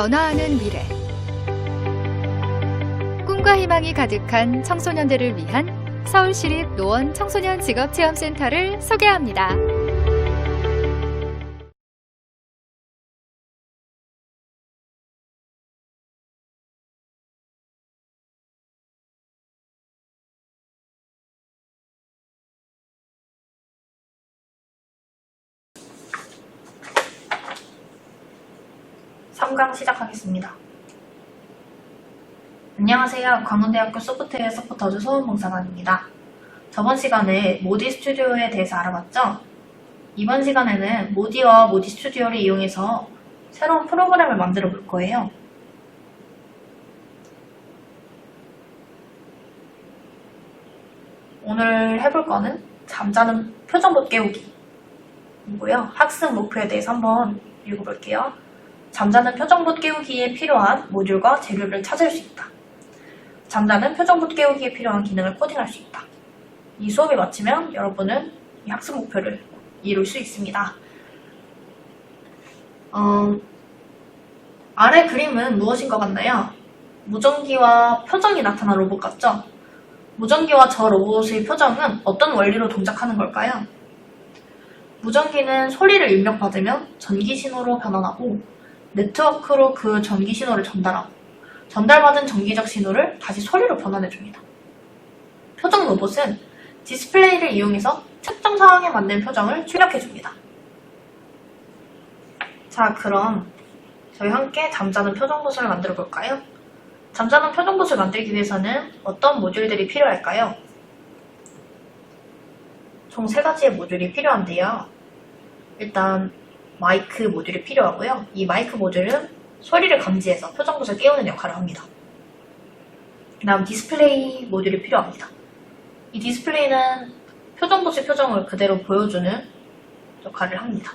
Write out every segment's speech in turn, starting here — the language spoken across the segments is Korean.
변화하는 미래. 꿈과 희망이 가득한 청소년들을 위한 서울시립 노원 청소년 직업체험센터를 소개합니다. 삼강 시작하겠습니다. 안녕하세요. 광운대학교 소프트웨어 서포터즈 소원봉사관입니다. 저번 시간에 모디 스튜디오에 대해서 알아봤죠? 이번 시간에는 모디와 모디 스튜디오를 이용해서 새로운 프로그램을 만들어 볼 거예요. 오늘 해볼 거는 잠자는 표정봇 깨우기이고요. 학습 목표에 대해서 한번 읽어볼게요. 잠자는 표정봇 깨우기에 필요한 모듈과 재료를 찾을 수 있다. 잠자는 표정봇 깨우기에 필요한 기능을 코딩할 수 있다. 이 수업이 마치면 여러분은 이 학습 목표를 이룰 수 있습니다. 어, 아래 그림은 무엇인 것 같나요? 무전기와 표정이 나타난 로봇 같죠? 무전기와 저 로봇의 표정은 어떤 원리로 동작하는 걸까요? 무전기는 소리를 입력받으면 전기 신호로 변환하고 네트워크로 그 전기 신호를 전달하고 전달받은 전기적 신호를 다시 소리로 변환해줍니다. 표정 로봇은 디스플레이를 이용해서 특정 상황에 맞는 표정을 출력해줍니다. 자, 그럼 저희 함께 잠자는 표정봇을 만들어 볼까요? 잠자는 표정봇을 만들기 위해서는 어떤 모듈들이 필요할까요? 총세 가지의 모듈이 필요한데요. 일단 마이크 모듈이 필요하고요. 이 마이크 모듈은 소리를 감지해서 표정봇을 깨우는 역할을 합니다. 그 다음 디스플레이 모듈이 필요합니다. 이 디스플레이는 표정봇의 표정을 그대로 보여주는 역할을 합니다.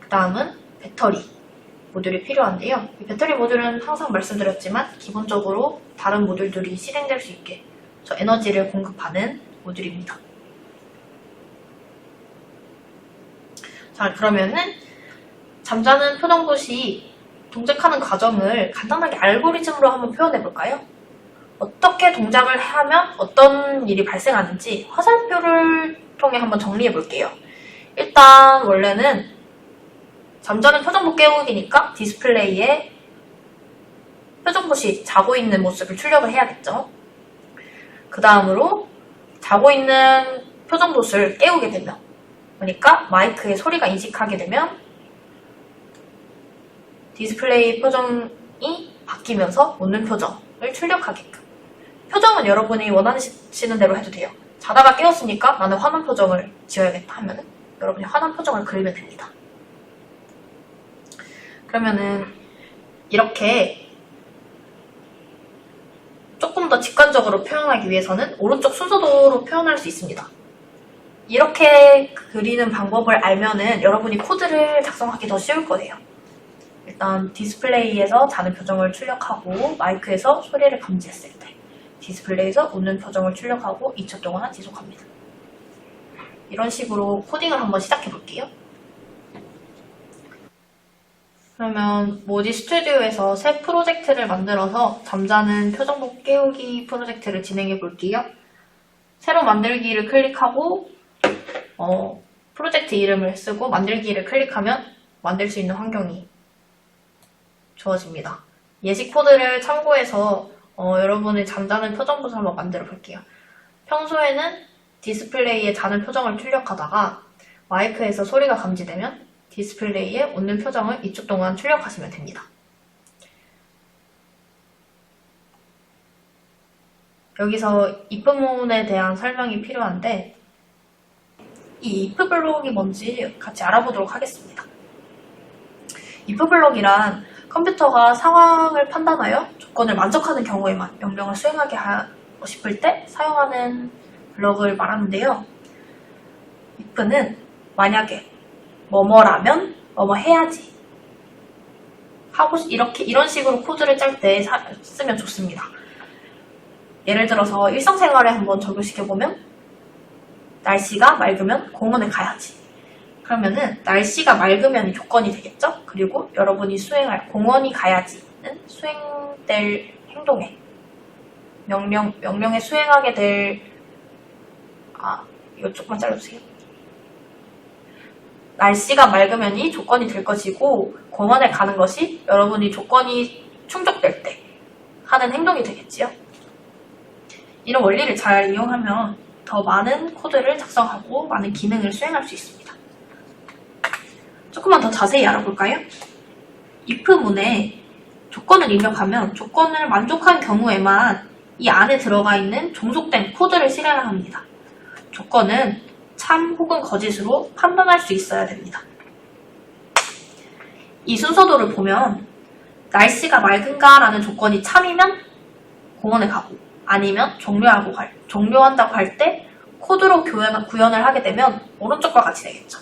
그 다음은 배터리 모듈이 필요한데요. 이 배터리 모듈은 항상 말씀드렸지만 기본적으로 다른 모듈들이 실행될 수 있게 저 에너지를 공급하는 모듈입니다. 자, 그러면은 잠자는 표정봇이 동작하는 과정을 간단하게 알고리즘으로 한번 표현해 볼까요? 어떻게 동작을 하면 어떤 일이 발생하는지 화살표를 통해 한번 정리해 볼게요. 일단 원래는 잠자는 표정봇 깨우기니까 디스플레이에 표정봇이 자고 있는 모습을 출력을 해야겠죠. 그 다음으로 자고 있는 표정봇을 깨우게 되면 그러니까 마이크의 소리가 인식하게 되면 디스플레이 표정이 바뀌면서 웃는 표정을 출력하게끔 표정은 여러분이 원하시는 대로 해도 돼요. 자다가 깨었으니까 나는 화난 표정을 지어야겠다 하면은 여러분이 화난 표정을 그리면 됩니다. 그러면은 이렇게 조금 더 직관적으로 표현하기 위해서는 오른쪽 순서도로 표현할 수 있습니다. 이렇게 그리는 방법을 알면은 여러분이 코드를 작성하기 더 쉬울 거예요. 일단 디스플레이에서 자는 표정을 출력하고 마이크에서 소리를 감지했을 때 디스플레이에서 웃는 표정을 출력하고 2초 동안 지속합니다. 이런 식으로 코딩을 한번 시작해 볼게요. 그러면 모디 스튜디오에서 새 프로젝트를 만들어서 잠자는 표정복 깨우기 프로젝트를 진행해 볼게요. 새로 만들기를 클릭하고 어, 프로젝트 이름을 쓰고 만들기를 클릭하면 만들 수 있는 환경이 주어집니다. 예시 코드를 참고해서 어, 여러분의 잠자는 표정봇을 한번 만들어 볼게요. 평소에는 디스플레이에 자는 표정을 출력하다가 마이크에서 소리가 감지되면 디스플레이에 웃는 표정을 2초 동안 출력하시면 됩니다. 여기서 if 문에 대한 설명이 필요한데 이 if 블록이 뭔지 같이 알아보도록 하겠습니다. if 블록이란 컴퓨터가 상황을 판단하여 조건을 만족하는 경우에만 명령을 수행하게 하고 싶을 때 사용하는 블록을 말하는데요. if는 만약에 뭐뭐라면 뭐뭐 해야지 하고 이렇게 이런 식으로 코드를 짤 때 쓰면 좋습니다. 예를 들어서 일상생활에 한번 적용시켜 보면 날씨가 맑으면 공원에 가야지. 그러면은 날씨가 맑으면 조건이 되겠죠? 그리고 여러분이 수행할 공원이 가야지는 수행될 행동에 명령 명령에 수행하게 될 아, 이거 조금만 잘라주세요. 날씨가 맑으면이 조건이 될 것이고 공원에 가는 것이 여러분이 조건이 충족될 때 하는 행동이 되겠지요. 이런 원리를 잘 이용하면 더 많은 코드를 작성하고 많은 기능을 수행할 수 있습니다. 조금만 더 자세히 알아볼까요? if문에 조건을 입력하면 조건을 만족한 경우에만 이 안에 들어가 있는 종속된 코드를 실행을 합니다. 조건은 참 혹은 거짓으로 판단할 수 있어야 됩니다. 이 순서도를 보면 날씨가 맑은가 라는 조건이 참이면 공원에 가고 아니면 종료하고 갈, 종료한다고 할 때 코드로 구현, 구현을 하게 되면 오른쪽과 같이 되겠죠.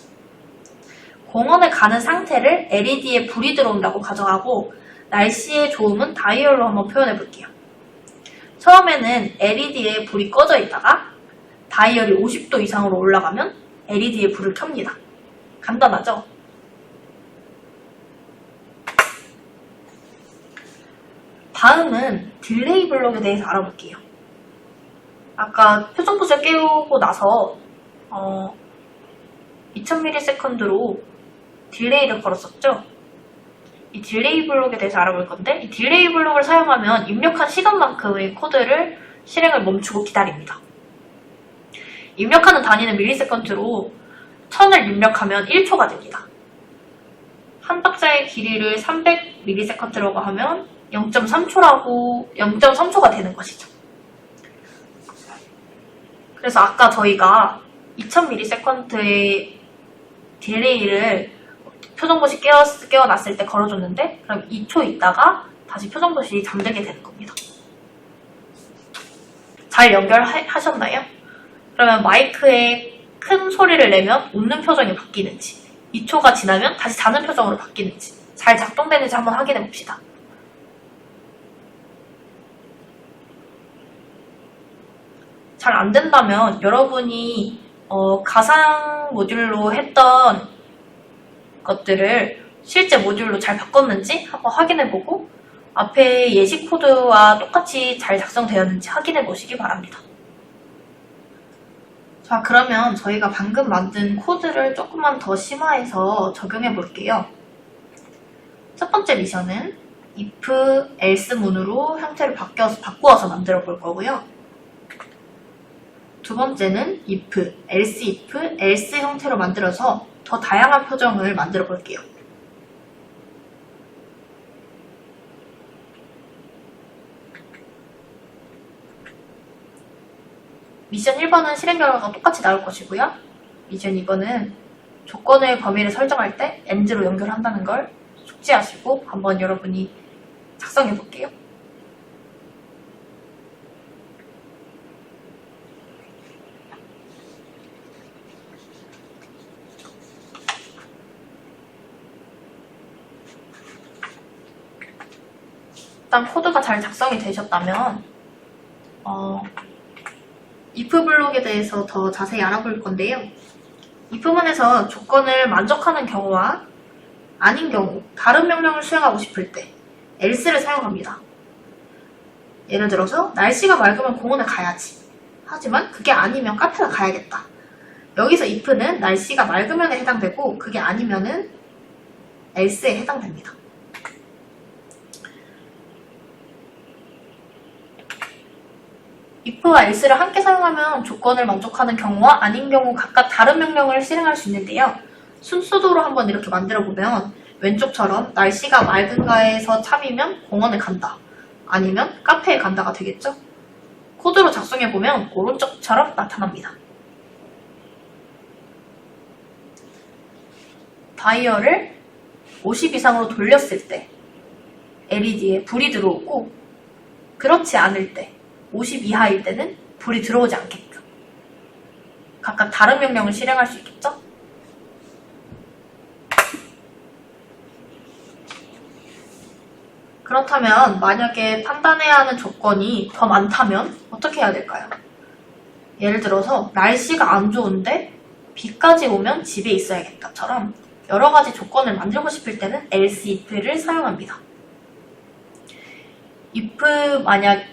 공원에 가는 상태를 LED에 불이 들어온다고 가정하고 날씨의 좋음은 다이얼로 한번 표현해 볼게요. 처음에는 LED에 불이 꺼져 있다가 다이얼이 50도 이상으로 올라가면 LED에 불을 켭니다. 간단하죠? 다음은 딜레이 블록에 대해서 알아볼게요. 아까 표정부를 깨우고 나서 어, 2000ms로 딜레이를 걸었었죠? 이 딜레이 블록에 대해서 알아볼 건데 이 딜레이 블록을 사용하면 입력한 시간만큼의 코드를 실행을 멈추고 기다립니다. 입력하는 단위는 밀리세컨드로 1000을 입력하면 1초가 됩니다. 한 박자의 길이를 300ms라고 하면 0.3초라고 0.3초가 되는 것이죠. 그래서 아까 저희가 2000ms의 딜레이를 표정봇이 깨어, 깨어났을 때 걸어줬는데 그럼 2초 있다가 다시 표정봇이 잠들게 되는 겁니다. 잘 연결하셨나요? 그러면 마이크에 큰 소리를 내면 웃는 표정이 바뀌는지 2초가 지나면 다시 자는 표정으로 바뀌는지 잘 작동되는지 한번 확인해 봅시다. 잘 안 된다면 여러분이 어, 가상 모듈로 했던 것들을 실제 모듈로 잘 바꿨는지 한번 확인해 보고 앞에 예시 코드와 똑같이 잘 작성되었는지 확인해 보시기 바랍니다. 자, 그러면 저희가 방금 만든 코드를 조금만 더 심화해서 적용해 볼게요. 첫 번째 미션은 if, else 문으로 형태를 바뀌어서, 바꾸어서 만들어 볼 거고요. 두 번째는 if, else if, else 형태로 만들어서 더 다양한 표정을 만들어 볼게요. 미션 1번은 실행 결과가 똑같이 나올 것이고요. 미션 2번은 조건의 범위를 설정할 때 end로 연결한다는 걸 숙지하시고 한번 여러분이 작성해 볼게요. 일단 코드가 잘 작성이 되셨다면 어, if 블록에 대해서 더 자세히 알아볼 건데요. if문에서 조건을 만족하는 경우와 아닌 경우 다른 명령을 수행하고 싶을 때 else를 사용합니다. 예를 들어서 날씨가 맑으면 공원에 가야지. 하지만 그게 아니면 카페를 가야겠다. 여기서 if는 날씨가 맑으면에 해당되고 그게 아니면은 else에 해당됩니다. If와 else를 함께 사용하면 조건을 만족하는 경우와 아닌 경우 각각 다른 명령을 실행할 수 있는데요. 순서도로 한번 이렇게 만들어 보면 왼쪽처럼 날씨가 맑은가에서 참이면 공원에 간다. 아니면 카페에 간다가 되겠죠? 코드로 작성해 보면 오른쪽처럼 나타납니다. 다이얼을 50 이상으로 돌렸을 때 LED에 불이 들어오고 그렇지 않을 때 50 이하일 때는 불이 들어오지 않게끔 각각 다른 명령을 실행할 수 있겠죠? 그렇다면 만약에 판단해야 하는 조건이 더 많다면 어떻게 해야 될까요? 예를 들어서 날씨가 안 좋은데 B까지 오면 집에 있어야겠다처럼 여러 가지 조건을 만들고 싶을 때는 else if를 사용합니다. if 만약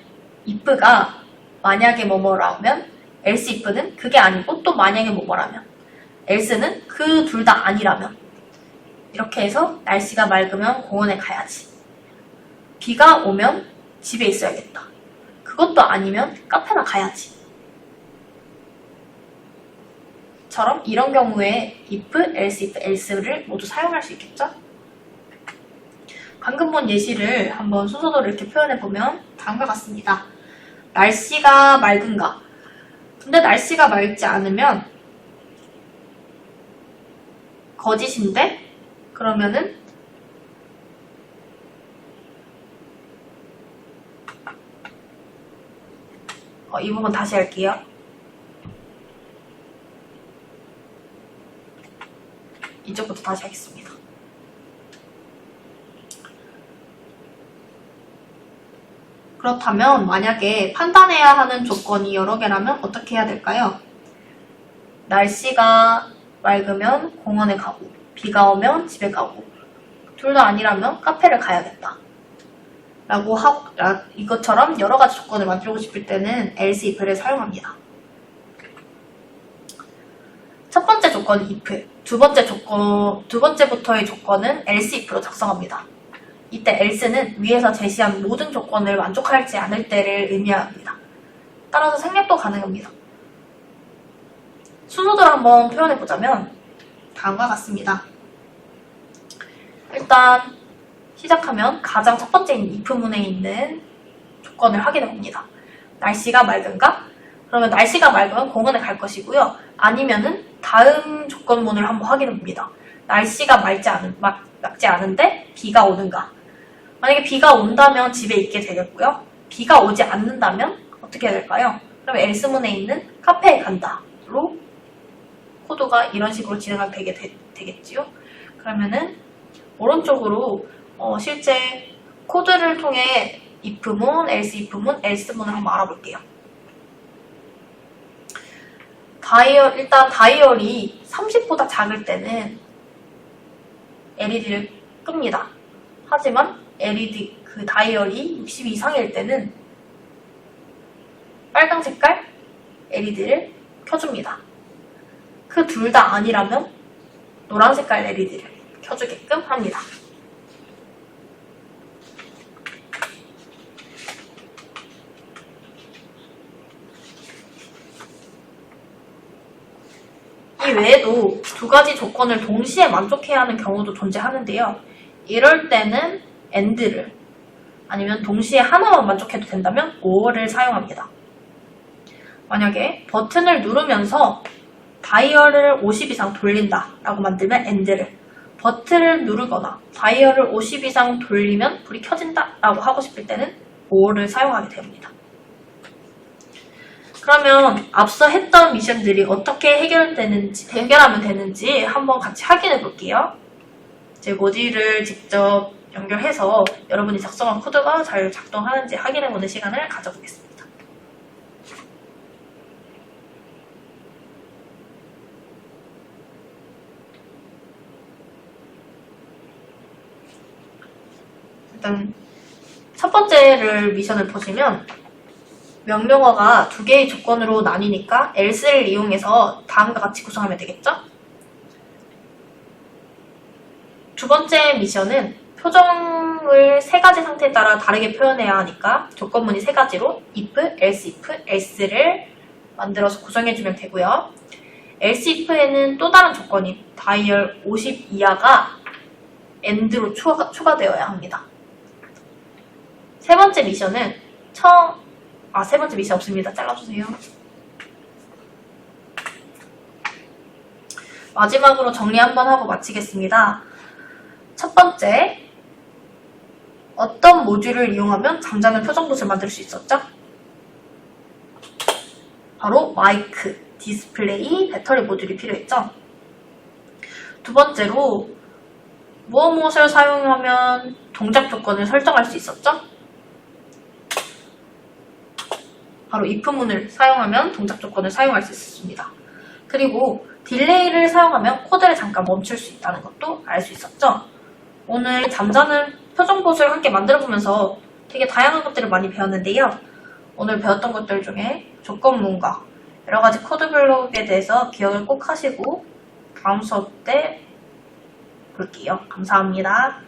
if가 만약에 뭐뭐라면 else if는 그게 아니고 또 만약에 뭐뭐라면 else는 그 둘 다 아니라면 이렇게 해서 날씨가 맑으면 공원에 가야지. 비가 오면 집에 있어야겠다. 그것도 아니면 카페나 가야지. 처럼 이런 경우에 if, else, if, else를 모두 사용할 수 있겠죠? 방금 본 예시를 한번 순서대로 이렇게 표현해 보면 다음과 같습니다. 날씨가 맑은가? 근데 날씨가 맑지 않으면 거짓인데 그러면은 어, 이 부분 다시 할게요. 이쪽부터 다시 하겠습니다. 그렇다면 만약에 판단해야 하는 조건이 여러 개라면 어떻게 해야 될까요? 날씨가 맑으면 공원에 가고 비가 오면 집에 가고 둘 다 아니라면 카페를 가야겠다. 라고 하고 라- 이것처럼 여러 가지 조건을 만들고 싶을 때는 else if를 사용합니다. 첫 번째 조건은 if, 두 번째 조건, 두 번째부터의 조건은 else if로 작성합니다. 이때 else는 위에서 제시한 모든 조건을 만족하지 않을 때를 의미합니다. 따라서 생략도 가능합니다. 순서대로 한번 표현해보자면 다음과 같습니다. 일단 시작하면 가장 첫 번째인 if문에 있는 조건을 확인해 봅니다. 날씨가 맑은가? 그러면 날씨가 맑으면 공원에 갈 것이고요. 아니면은 다음 조건문을 한번 확인해 봅니다. 날씨가 맑지 않은, 막, 맑지 않은데 비가 오는가? 만약에 비가 온다면 집에 있게 되겠고요. 비가 오지 않는다면 어떻게 해야 될까요? 그럼 엘스문에 있는 카페에 간다로 코드가 이런 식으로 진행하게 되게 되, 되겠지요. 그러면은 오른쪽으로 어, 실제 코드를 통해 if문, else if문, else문을 한번 알아볼게요. 다이얼, 일단 다이얼이 30보다 작을 때는 LED를 끕니다. 하지만 LED 그 다이얼이 60 이상일 때는 빨강 색깔 LED를 켜줍니다. 그 둘 다 아니라면 노란 색깔 LED를 켜주게끔 합니다. 이 외에도 두 가지 조건을 동시에 만족해야 하는 경우도 존재하는데요. 이럴 때는 AND를 아니면 동시에 하나만 만족해도 된다면 OR을 사용합니다. 만약에 버튼을 누르면서 다이얼을 50 이상 돌린다 라고 만들면 AND를 버튼을 누르거나 다이얼을 50 이상 돌리면 불이 켜진다 라고 하고 싶을 때는 OR을 사용하게 됩니다. 그러면 앞서 했던 미션들이 어떻게 해결되는지, 해결하면 되는지 한번 같이 확인해 볼게요. 제 모듈을 직접 연결해서 여러분이 작성한 코드가 잘 작동하는지 확인해 보는 시간을 가져보겠습니다. 첫 번째를 미션을 보시면 명령어가 두 개의 조건으로 나뉘니까 else를 이용해서 다음과 같이 구성하면 되겠죠? 두 번째 미션은 표정을 세 가지 상태에 따라 다르게 표현해야 하니까 조건문이 세 가지로 if, else if, else를 만들어서 구성해주면 되고요. else if에는 또 다른 조건인 다이얼 50 이하가 end로 추가, 추가되어야 합니다. 세 번째 미션은 청, 아, 세 번째 미션 없습니다. 잘라주세요. 마지막으로 정리 한번 하고 마치겠습니다. 첫 번째, 어떤 모듈을 이용하면 잠자는 표정봇을 만들 수 있었죠? 바로 마이크, 디스플레이, 배터리 모듈이 필요했죠? 두 번째로, 무엇 무엇을 사용하면 동작 조건을 설정할 수 있었죠? 바로 if문을 사용하면 동작 조건을 사용할 수 있습니다. 그리고 딜레이를 사용하면 코드를 잠깐 멈출 수 있다는 것도 알 수 있었죠. 오늘 잠자는 표정봇을 함께 만들어보면서 되게 다양한 것들을 많이 배웠는데요. 오늘 배웠던 것들 중에 조건문과 여러 가지 코드 블록에 대해서 기억을 꼭 하시고 다음 수업 때 볼게요. 감사합니다.